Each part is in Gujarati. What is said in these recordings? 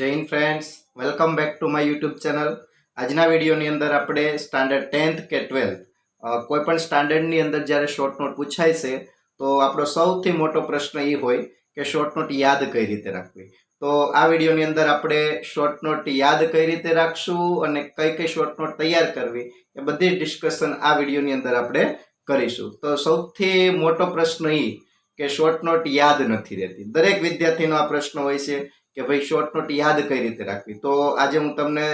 Hind friends welcome back to my YouTube channel આજના વિડીયોની અંદર આપણે સ્ટાન્ડર્ડ ટેન્થ કે ટ્વેલ્થ કોઈ પણ સ્ટાન્ડર્ડની અંદર જ્યારે શોર્ટ નોટ પૂછાય છે, તો આપણો સૌથી મોટો પ્રશ્ન એ હોય કે શોર્ટ નોટ યાદ કઈ રીતે રાખવી? તો આ વિડીયોની અંદર આપણે શોર્ટ નોટ યાદ કઈ રીતે રાખશું અને કઈ કઈ શોર્ટ નોટ તૈયાર કરવી એ બધી ડિસ્કશન આ વિડીયોની અંદર આપણે કરીશું. તો સૌથી મોટો પ્રશ્ન એ કે શોર્ટ નોટ યાદ નથી રહેતી. દરેક વિદ્યાર્થીનો આ પ્રશ્ન હોય છે કે ભાઈ શોર્ટ નોટ યાદ કઈ રીતે રાખવી? તો આજે હું તમને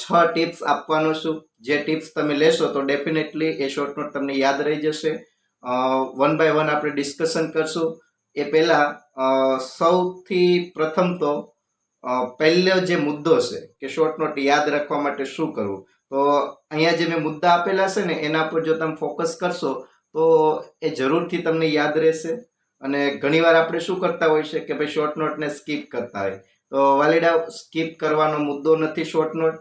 છ ટિપ્સ આપવાનો છું. જે ટિપ્સ તમે લેશો તો ડેફિનેટલી એ શોર્ટ નોટ તમને યાદ રહી જશે. વન બાય વન આપણે ડિસ્કશન કરશું. એ પહેલાં સૌથી પ્રથમ તો પહેલો જે મુદ્દો છે કે શોર્ટ નોટ યાદ રાખવા માટે શું કરવું? તો અહીંયા જે મેં મુદ્દા આપેલા છે ને, એના પર જો તમે ફોકસ કરશો તો એ જરૂરથી તમને યાદ રહેશે. અને ઘણીવાર આપણે શું કરતા હોય છે કે ભાઈ શોર્ટ નોટને સ્કીપ કરતા હોય. તો વાલીડા સ્કીપ કરવાનો મુદ્દો નથી શોર્ટ નોટ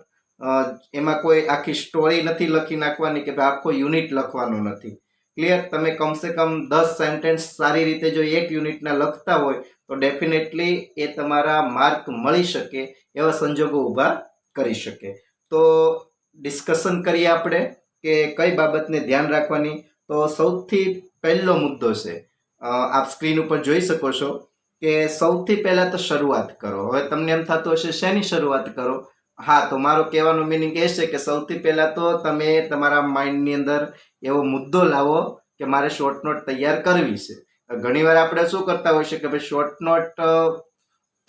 એમાં કોઈ આખી સ્ટોરી નથી લખી નાખવાની કે ભાઈ આખો યુનિટ લખવાનો નથી. ક્લિયર તમે કમસે કમ દસ સેન્ટેન્સ સારી રીતે જો એક યુનિટના લખતા હોય, તો ડેફિનેટલી એ તમારા માર્ક મળી શકે, એવા સંજોગો ઊભા કરી શકે. તો ડિસ્કશન કરીએ આપણે કે કઈ બાબતને ધ્યાન રાખવાની? તો સૌથી પહેલો મુદ્દો છે આપ સ્ક્રીન ઉપર જોઈ શકો છો કે સૌથી પહેલા તો શરૂઆત કરો. હવે તમને એમ થતું હશે, શેની શરૂઆત કરો? હા, તો મારો કહેવાનો મિનિંગ એ છે કે સૌથી પહેલા તો તમે તમારા માઇન્ડની અંદર એવો મુદ્દો લાવો કે મારે શોર્ટ નોટ તૈયાર કરવી છે. ઘણીવાર આપણે શું કરતા હોય છે કે ભાઈ શોર્ટ નોટ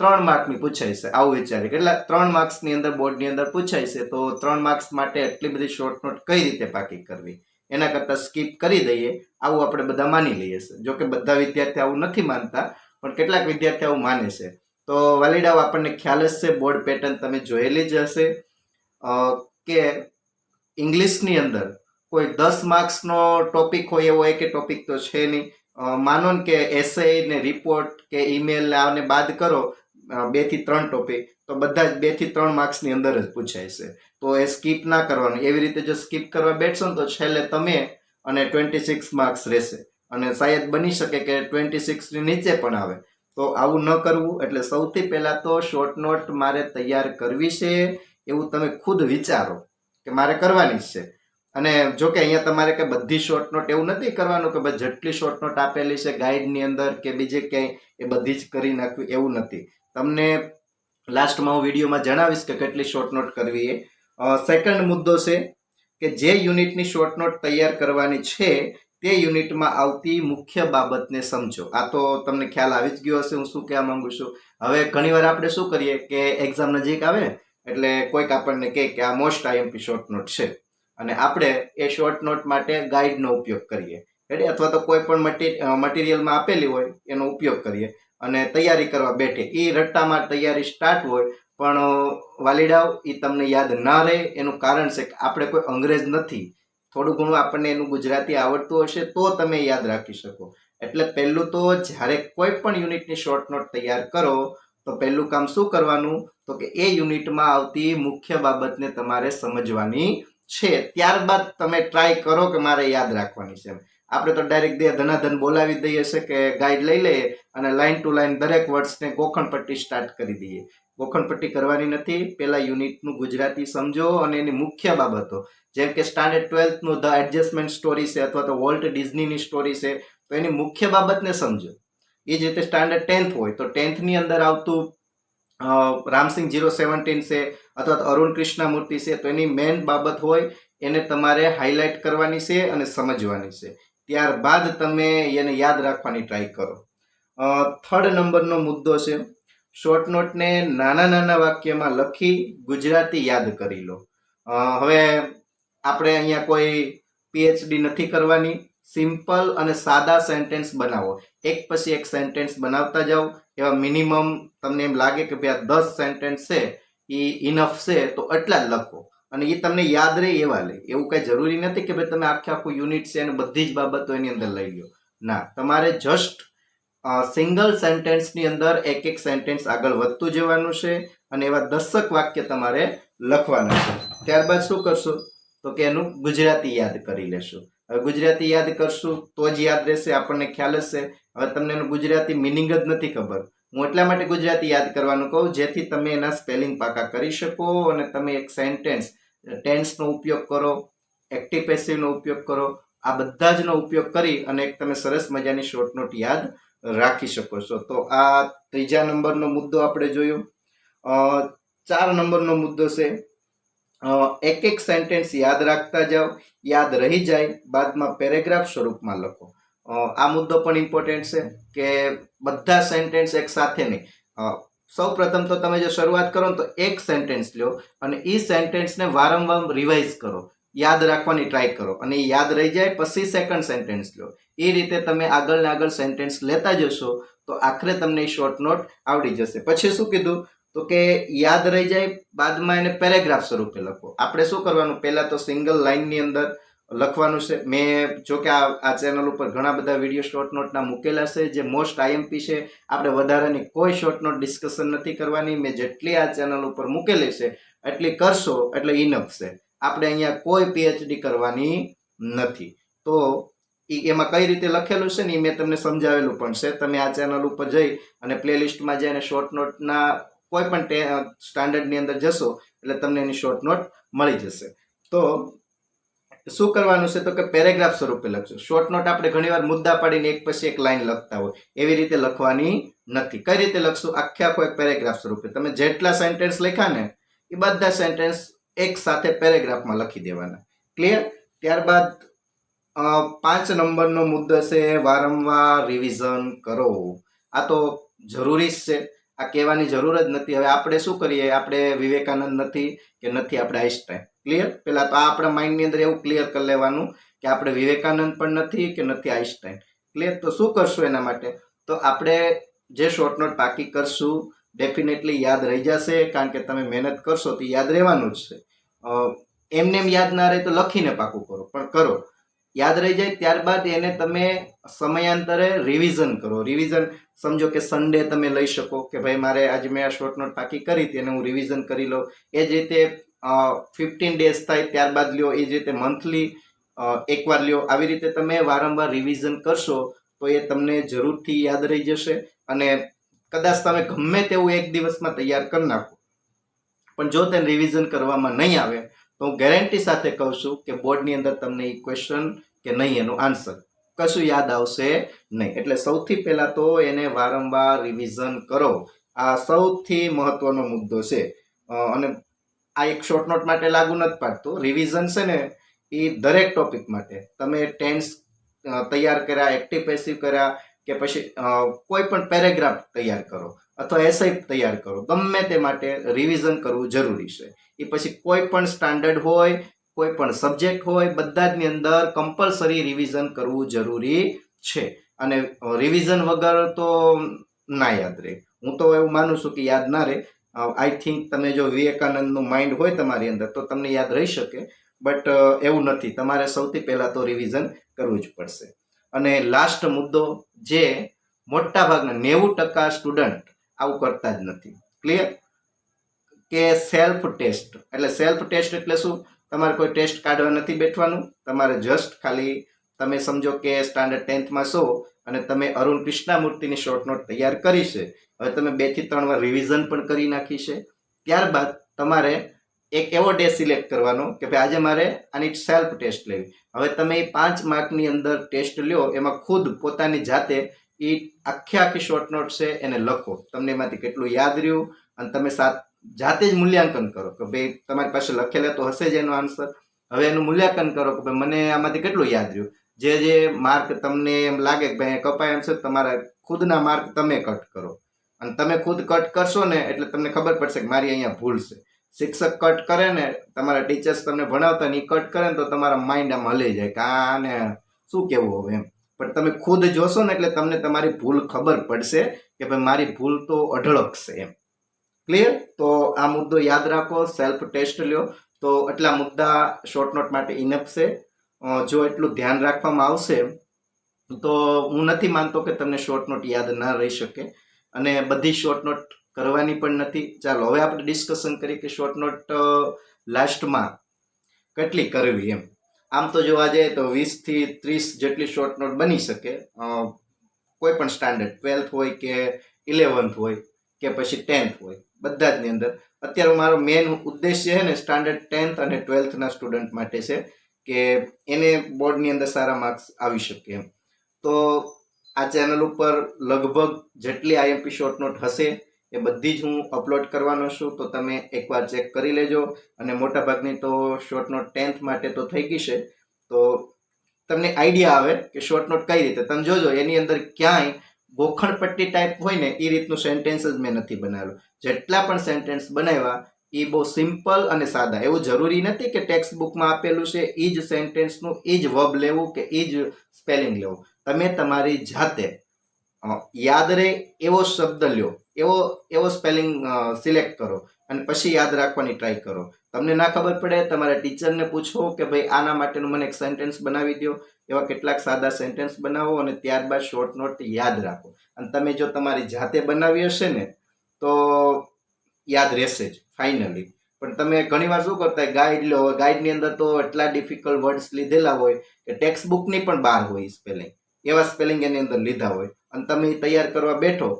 ત્રણ માર્કની પૂછાય છે. આવું વિચારે કેટલા? ત્રણ માર્ક્સની અંદર બોર્ડની અંદર પૂછાય છે. તો ત્રણ માર્ક્સ માટે એટલી બધી શોર્ટ નોટ કઈ રીતે પાકી કરવી? એના કરતાં સ્કીપ કરી દઈએ, આવું આપણે બધા માની લઈએ છીએ. જો કે બધા વિદ્યાર્થી આવું નથી માનતા, પણ કેટલાક વિદ્યાર્થી આવું માને છે. તો વાલીડાઓ આપણને ખ્યાલ જ છે બોર્ડ પેટર્ન તમે જોયેલી જ હશે. કે ઇંગ્લિશની અંદર કોઈ દસ માર્ક્સનો ટોપિક હોય એવો એક ટોપિક તો છે નહીં. માનો ને કે એસે ને રિપોર્ટ કે ઈમેલ આને બાદ કરો બેથી ત્રણ ટોપિક તો બધા જ બેથી ત્રણ માર્ક્સની અંદર જ પૂછાય છે. તો એ સ્કીપ ના કરવાનું. એવી રીતે જો સ્કીપ કરવા બેઠશો ને તો છેલ્લે તમે અને ટ્વેન્ટી સિક્સ માર્ક્સ રહેશે. અને શાયદ બની શકે કે ટ્વેન્ટી સિક્સની નીચે પણ આવે. તો આવું ન કરવું, એટલે સૌથી પહેલાં તો શોર્ટ નોટ મારે તૈયાર કરવી છે, એવું તમે ખુદ વિચારો કે મારે કરવાની જ છે. અને જો કે અહીંયા તમારે કે બધી શોર્ટ નોટ એવું નથી કરવાનું કે ભાઈ જેટલી શોર્ટ નોટ આપેલી છે ગાઈડની અંદર કે બીજે ક્યાંય, એ બધી જ કરી નાખવી એવું નથી. તમને લાસ્ટમાં હું વિડીયોમાં જણાવીશ કે કેટલી શોર્ટ નોટ કરવી એ. સેકન્ડ મુદ્દો છે કે જે યુનિટની શોર્ટ નોટ તૈયાર કરવાની છે, તે યુનિટમાં આવતી મુખ્ય બાબતને સમજો. આ તો તમને ખ્યાલ આવી જ ગયો હશે, હું શું કહેવા માંગુ છું? હવે ઘણીવાર આપણે શું કરીએ કે એક્ઝામ નજીક આવે, એટલે કોઈક આપણને કહે કે આ મોસ્ટ આઈએમપી શોર્ટ નોટ છે. અને આપણે એ શોર્ટ નોટ માટે ગાઈડનો ઉપયોગ કરીએ. એટલે અથવા તો કોઈ પણ મટીરિયલમાં આપેલી હોય, એનો ઉપયોગ કરીએ. અને તૈયારી કરવા બેઠે. એ રટ્ટામાં તૈયારી સ્ટાર્ટ હોય પણ વાલીડાવ એ તમને યાદ ના રહે. એનું કારણ છે કે આપણે કોઈ અંગ્રેજ નથી. થોડું ઘણું આપણને એનું ગુજરાતી આવડતું હશે તો તમે યાદ રાખી શકો. એટલે પહેલું તો જ્યારે કોઈ પણ યુનિટની શોર્ટ નોટ તૈયાર કરો, તો પહેલું કામ શું કરવાનું? તો કે એ યુનિટમાં આવતી મુખ્ય બાબતને તમારે સમજવાની છે. ત્યારબાદ તમે ટ્રાય કરો કે મારે યાદ રાખવાની છે આપણે તો ડાયરેક્ટ દે ધનાધન બોલાવી દઈએ છે કે ગાઈડ લઈ લઈએ અને લાઈન ટુ લાઈન દરેક વર્ડ્સને ગોખણપટ્ટી સ્ટાર્ટ કરી દઈએ. ગોખણપટ્ટી કરવાની નથી પહેલાં યુનિટનું ગુજરાતી સમજો અને એની મુખ્ય બાબતો. જેમ કે સ્ટાન્ડર્ડ ટ્વેલ્થનું ધ એડજસ્ટમેન્ટ સ્ટોરી છે અથવા તો વોલ્ટ ડિઝનીની સ્ટોરી છે, તો એની મુખ્ય બાબતને સમજો. એ જ રીતે સ્ટાન્ડર્ડ ટેન્થ હોય, તો ટેન્થની અંદર આવતું રામસિંહ જીરો સેવન્ટીન છે અથવા તો અરુણ કૃષ્ણમૂર્તિ છે, તો એની મેઇન બાબત હોય, એને તમારે હાઇલાઇટ કરવાની છે અને સમજવાની છે. ત્યારબાદ તમે એને યાદ રાખવાની ટ્રાય કરો. થર્ડ નંબરનો મુદ્દો છે. શોર્ટ નોટને નાના નાના વાક્યમાં લખી ગુજરાતી યાદ કરી લો. હવે આપણે અહીંયા કોઈ પીએચડી નથી કરવાની. સિમ્પલ અને સાદા સેન્ટેન્સ બનાવો. એક પછી એક સેન્ટેન્સ બનાવતા જાઓ. એવા મિનિમમ તમને એમ લાગે કે ભાઈ આ દસ સેન્ટેન્સ છે એ ઇનફ છે, તો એટલા જ લખો. અને એ તમને યાદ રહે એવા લે. એવું કઈ જરૂરી નથી કે ભાઈ તમે આખે આખું યુનિટ છે અને બધી જ બાબતો એની અંદર લઈ લો ના, તમારે જસ્ટ સિંગલ સેન્ટેન્સની અંદર એક એક સેન્ટેન્સ આગળ વધતું જવાનું છે અને એવા દસક વાક્ય તમારે લખવાના છે. ત્યારબાદ શું કરશો? તો કે એનું ગુજરાતી યાદ કરી લેશું. હવે ગુજરાતી યાદ કરશું તો જ યાદ રહેશે, આપણને ખ્યાલ હશે. હવે તમને એનું ગુજરાતી મિનિંગ જ નથી ખબર. હું એટલા માટે ગુજરાતી યાદ કરવાનું કહું, જેથી તમે એના સ્પેલિંગ પાકા કરી શકો અને તમે એક સેન્ટેન્સ, ટેન્સનો ઉપયોગ કરો, એક્ટિવ પેસિવનો ઉપયોગ કરો, આ બધા જનો ઉપયોગ કરી અને એક તમે સરસ મજાની શોર્ટ નોટ યાદ રાખી શકો છો. તો આ ત્રીજા નંબરનો મુદ્દો આપણે જોયો. ચાર નંબરનો મુદ્દો છે. એક એક સેન્ટેન્સ યાદ રાખતા જાઓ. યાદ રહી જાય. બાદમાં પેરેગ્રાફ સ્વરૂપમાં લખો. આ મુદ્દો પણ ઇમ્પોર્ટન્ટ છે કે બધા સેન્ટેન્સ એક સાથે નહીં. સૌ પ્રથમ તો તમે જો શરૂઆત કરો તો એક સેન્ટેન્સ લો અને એ સેન્ટેન્સને વારંવાર રિવાઇઝ કરો. યાદ રાખવાની ટ્રાય કરો અને એ યાદ રહી જાય પછી સેકન્ડ સેન્ટેન્સ લો એ રીતે તમે આગળ ને આગળ સેન્ટેન્સ લેતા જશો તો આખરે તમને એ શોર્ટ નોટ આવડી જશે. પછી શું કીધું? તો કે યાદ રહી જાય બાદમાં એને પેરેગ્રાફ સ્વરૂપે લખો. આપણે શું કરવાનું? પહેલાં તો સિંગલ લાઇનની અંદર લખવાનું છે. મેં જો કે આ ચેનલ ઉપર ઘણા બધા વીડિયો શોર્ટ નોટના મૂકેલા છે, જે મોસ્ટ આઈએમપી છે. આપણે વધારાની કોઈ શોર્ટ નોટ ડિસ્કશન નથી કરવાની. મેં જેટલી આ ચેનલ ઉપર મૂકેલી છે, એટલી કરશો એટલે ઇનફ આપણે અહીંયા કોઈ પીએચડી કરવાની નથી. તો એમાં કઈ રીતે લખેલું છે ને એ મેં તમને સમજાવેલું પણ છે. તમે આ ચેનલ ઉપર જઈ અને પ્લેલિસ્ટમાં જઈને શોર્ટ નોટના કોઈ પણ સ્ટાન્ડર્ડની અંદર જશો એટલે તમને એની શોર્ટ નોટ મળી જશે. તો શું કરવાનું છે તો કે પેરેગ્રાફ સ્વરૂપે લખશું શોર્ટ નોટ આપણે ઘણીવાર મુદ્દા પાડીને એક પછી એક લાઈન લખતા હોય. એવી રીતે લખવાની નથી. કઈ રીતે લખશું? આખે આખો એક પેરેગ્રાફ સ્વરૂપે. તમે જેટલા સેન્ટેન્સ લખ્યા ને, એ બધા સેન્ટેન્સ એક સાથે પેરેગ્રાફમાં લખી દેવાના. ક્લિયર ત્યારબાદ પાંચ નંબરનો મુદ્દો છે, વારંવાર રિવિઝન કરો. આ તો જરૂરી જ છે. આ કહેવાની જરૂર જ નથી. હવે આપણે શું કરીએ? આપણે વિવેકાનંદ નથી કે નથી આપણે આઈન્સ્ટાઈન. ક્લિયર પહેલાં તો આ આપણા માઇન્ડની અંદર એવું ક્લિયર કરી લેવાનું કે આપણે વિવેકાનંદ પણ નથી કે નથી આઈન્સ્ટાઈન. ક્લિયર તો શું કરશું એના માટે? તો આપણે જે શોર્ટ નોટ પાકી કરશું ડેફિનેટલી યાદ રહી જશે, કારણ કે તમે મહેનત કરશો તો યાદ રહેવાનું જ છે. એમને એમ યાદ ના રહે તો લખીને પાકું કરો. પણ કરો. યાદ રહી જાય ત્યારબાદ એને તમે સમયાંતરે રિવિઝન કરો. રિવિઝન સમજો કે સન્ડે તમે લઈ શકો કે ભાઈ મારે આજે મેં આ શોર્ટ નોટ પાકી કરી હતી એને હું રિવિઝન કરી લઉં. એ જ રીતે ફિફ્ટીન ડેઝ થાય ત્યારબાદ લ્યો, એ જ રીતે મંથલી એકવાર લ્યો. આવી રીતે તમે વારંવાર રિવિઝન કરશો તો એ તમને જરૂરથી યાદ રહી જશે અને કદાચ તમે ગમે તેવું એક દિવસમાં તૈયાર કરી નાખો. પણ જો તેને રિવિઝન કરવામાં નહીં આવે તો હું ગેરંટી સાથે કહું છું કે બોર્ડની અંદર તમને એ ક્વેશ્ચન કે નહીં એનું આન્સર કશું યાદ આવશે નહીં. એટલે સૌથી પહેલાં તો એને વારંવાર રિવિઝન કરો. આ સૌથી મહત્વનો મુદ્દો છે. અને આ એક શોર્ટ નોટ માટે લાગુ નથી પાડતું. રિવિઝન છે ને, એ દરેક ટોપિક માટે. તમે ટેન્સ તૈયાર કર્યા એક્ટિવ પેસિવ કર્યા કે પછી કોઈ પણ પેરેગ્રાફ તૈયાર કરો અથવા એસઆઈ તૈયાર કરો. ગમે તે માટે રિવિઝન કરવું જરૂરી છે. એ પછી કોઈ પણ સ્ટાન્ડર્ડ હોય કોઈ પણ સબ્જેક્ટ હોય બધા જની અંદર કમ્પલસરી રિવિઝન કરવું જરૂરી છે. અને રિવિઝન વગર તો ના યાદ રહે. હું તો એવું માનું છું કે યાદ ના રહે. આઈ થિંક તમે જો વિવેકાનંદનું માઇન્ડ હોય તમારી અંદર, તો તમને યાદ રહી શકે. બટ એવું નથી. તમારે સૌથી પહેલાં તો રિવિઝન કરવું જ પડશે. અને લાસ્ટ મુદ્દો જે મોટા ભાગના નેવું ટકા સ્ટુડન્ટ આવું કરતા જ નથી. ક્લિયર કે સેલ્ફ ટેસ્ટ એટલે સેલ્ફ ટેસ્ટ એટલે શું? તમારે કોઈ ટેસ્ટ કાઢવા નથી બેઠવાનું. તમારે જસ્ટ ખાલી તમે સમજો કે સ્ટાન્ડર્ડ ટેન્થમાં છો અને તમે અરુણ કૃષ્ણામૂર્તિની શોર્ટ નોટ તૈયાર કરી છે. હવે તમે બેથી ત્રણ વાર રિવિઝન પણ કરી નાખી છે. ત્યારબાદ તમારે એક એવો ડે સિલેક્ટ કરવાનો કે ભાઈ આજે મારે આની સેલ્ફ ટેસ્ટ લેવી. હવે તમે એ પાંચ માર્કની અંદર ટેસ્ટ લ્યો, એમાં ખુદ પોતાની જાતે એ આખી આખી શોર્ટ નોટ છે, એને લખો. તમને એમાંથી કેટલું યાદ રહ્યું અને તમે સાત જાતે જ મૂલ્યાંકન કરો કે ભાઈ તમારી પાસે લખેલા તો હશે જ એનો આન્સર હવે એનું મૂલ્યાંકન કરો કે ભાઈ મને આમાંથી કેટલું યાદ રહ્યું? જે જે માર્ક તમને એમ લાગે કે ભાઈ કપાય એમ છે, તમારા ખુદના માર્ક તમે કટ કરો. અને તમે ખુદ કટ કરશો ને એટલે તમને ખબર પડશે કે મારી અહીંયા ભૂલ છે. શિક્ષક કટ કરે ને, તમારા ટીચર્સ તમને ભણાવતા ને કટ કરે ને તો તમારા માઇન્ડ આમ હલી જાય કે આને શું કેવું હવે એમ. પણ તમે ખુદ જોશો ને એટલે તમને તમારી ભૂલ ખબર પડશે કે ભાઈ મારી ભૂલ તો અઢળક છે એમ. ક્લિયર તો આ મુદ્દો યાદ રાખો સેલ્ફ ટેસ્ટ લ્યો. તો આટલા મુદ્દા શોર્ટ નોટ માટે ઇનફ છે. જો એટલું ધ્યાન રાખવામાં આવશે, તો હું નથી માનતો કે તમને શોર્ટ નોટ યાદ ના રહી શકે. અને બધી શોર્ટ નોટ કરવાની પણ નથી. ચાલો, હવે આપણે ડિસ્કશન કરીએ કે શોર્ટ નોટ લાસ્ટમાં કેટલી કરવી એમ. આમ તો જોવા જઈએ તો વીસથી ત્રીસ જેટલી શોર્ટ નોટ બની શકે. કોઈ પણ સ્ટાન્ડર્ડ ટ્વેલ્થ હોય કે ઇલેવન્થ હોય કે પછી ટેન્થ હોય બધા જની અંદર. અત્યારે મારો મેઇન ઉદ્દેશ્ય છે ને સ્ટાન્ડર્ડ ટેન્થ અને ટ્વેલ્થના સ્ટુડન્ટ માટે છે કે એને બોર્ડની અંદર સારા માર્ક્સ આવી શકે એમ. તો આ ચેનલ ઉપર લગભગ જેટલી આઈએમપી શોર્ટ નોટ હશે એ બધી જ હું અપલોડ કરવાનો છું, તો તમે એકવાર ચેક કરી લેજો. અને મોટાભાગની તો શોર્ટ નોટ ટેન્થ માટે તો થઈ ગઈ છે. તો તમને આઈડિયા આવે કે શોર્ટ નોટ કઈ રીતે? તમે જોજો, એની અંદર ક્યાંય ગોખણપટ્ટી ટાઈપ હોય ને એ રીતનું સેન્ટેન્સ જ મેં નથી બનાવેલું. જેટલા પણ સેન્ટેન્સ બનાવ્યા એ બહુ સિમ્પલ અને સાદા. એવું જરૂરી નથી કે ટેક્સ્ટ બુકમાં આપેલું છે એ જ સેન્ટેન્સનું એ જ વર્બ લેવું કે એ જ સ્પેલિંગ લેવું. તમે તમારી જાતે યાદ રહે એવો શબ્દ લ્યો. એવો એવો સ્પેલિંગ સિલેક્ટ કરો અને પછી યાદ રાખવાની ટ્રાય કરો. તમને ના ખબર પડે, તમારા ટીચરને પૂછો કે ભાઈ આના માટેનું મને એક સેન્ટેન્સ બનાવી દો એવા કેટલાક સાદા સેન્ટેન્સ બનાવો અને ત્યારબાદ શોર્ટ નોટ યાદ રાખો. અને તમે જો તમારી જાતે બનાવી હશે ને, તો યાદ રહેશે જ ફાઇનલી પણ તમે ઘણીવાર શું કરતા ગાઈડ લો ગાઈડની અંદર તો એટલા ડિફિકલ્ટ વર્ડ્સ લીધેલા હોય કે ટેક્સ્ટ બુકની પણ બહાર હોય સ્પેલિંગ એવા સ્પેલિંગ એની અંદર લીધા હોય. અને તમે તૈયાર કરવા બેઠો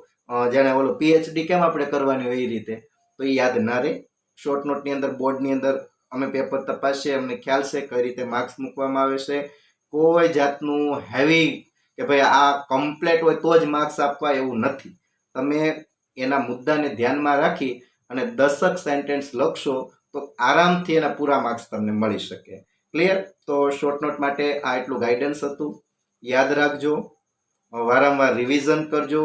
જાણે ઓલો પીએચડી કેમ આપણે કરવાની હોય એ રીતે? તો એ યાદ ના રહે. શોર્ટ નોટની અંદર બોર્ડની અંદર અમે પેપર તપાસીએ, અમને ખ્યાલ છે કઈ રીતે માર્ક્સ મૂકવામાં આવે છે. કોઈ જાતનું હેવી કે ભાઈ આ કમ્પ્લેટ હોય તો જ માર્ક્સ આપવા એવું નથી. તમે એના મુદ્દાને ધ્યાનમાં રાખી અને દસક સેન્ટેન્સ લખશો તો આરામથી એના પૂરા માર્ક્સ તમને મળી શકે. ક્લિયર તો શોર્ટ નોટ માટે આ એટલું ગાઈડન્સ હતું. યાદ રાખજો. વારંવાર રિવિઝન કરજો.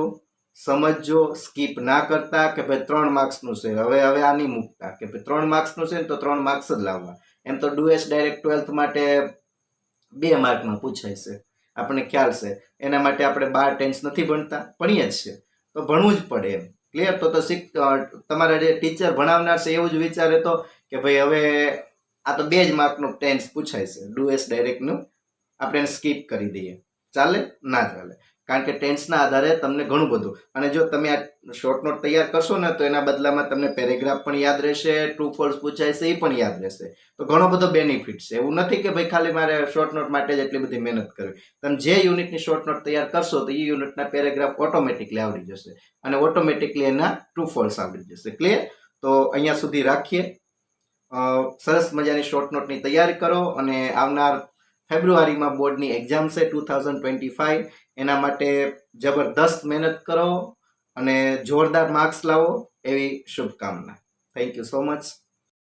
સમજજો સ્કીપ ના કરતા કે ભાઈ ત્રણ માર્ક્સનું છે. હવે હવે આ નહીં મૂકતા. કે ભાઈ ત્રણ માર્ક્સનું છે ને તો ત્રણ માર્ક્સ જ લાવવા. એમ તો ડુએસ ડાયરેક્ટ ટ્વેલ્થ માટે બે માર્કમાં પૂછાય છે. આપણને ખ્યાલ છે. એના માટે આપણે બાર ટેન્સ નથી ભણતા. ભણીએ જ છે. તો ભણવું જ પડે એમ. ક્લિયર તો તો શીખ તમારા જે ટીચર ભણાવનાર છે એવું જ વિચારે તો કે ભાઈ હવે આ તો બે જ માર્કનું ટેન્સ પૂછાય છે. ડુએસ ડાયરેક્ટનું આપણે એને સ્કીપ કરી દઈએ. ચાલે? ના ચાલે. કારણ કે ટેન્સના આધારે તમને ઘણું બધું. અને જો તમે આ શોર્ટ નોટ તૈયાર કરશો ને, તો એના બદલામાં તમને પેરેગ્રાફ પણ યાદ રહેશે ટ્રુ ફોલ્સ પૂછાય છે, એ પણ યાદ રહેશે. તો ઘણો બધો બેનિફિટ છે. એવું નથી કે ભાઈ ખાલી મારે શોર્ટ નોટ માટે જ એટલી બધી મહેનત કરવી. તમે જે યુનિટની શોર્ટ નોટ તૈયાર કરશો, તો એ યુનિટના પેરેગ્રાફ ઓટોમેટિકલી આવડી જશે. અને ઓટોમેટિકલી એના ટ્રુ ફોલ્સ આવડી જશે. ક્લિયર તો અહીંયા સુધી રાખીએ. સરસ મજાની શોર્ટ નોટની તૈયારી કરો અને આવનાર ફેબ્રુઆરીમાં બોર્ડની એક્ઝામ છે ટુ થાઉઝન્ડ ટ્વેન્ટી ફાઇવ એના માટે જબરદસ્ત મહેનત કરો અને જોરદાર માર્ક્સ લાવો એવી શુભકામના. Thank you so much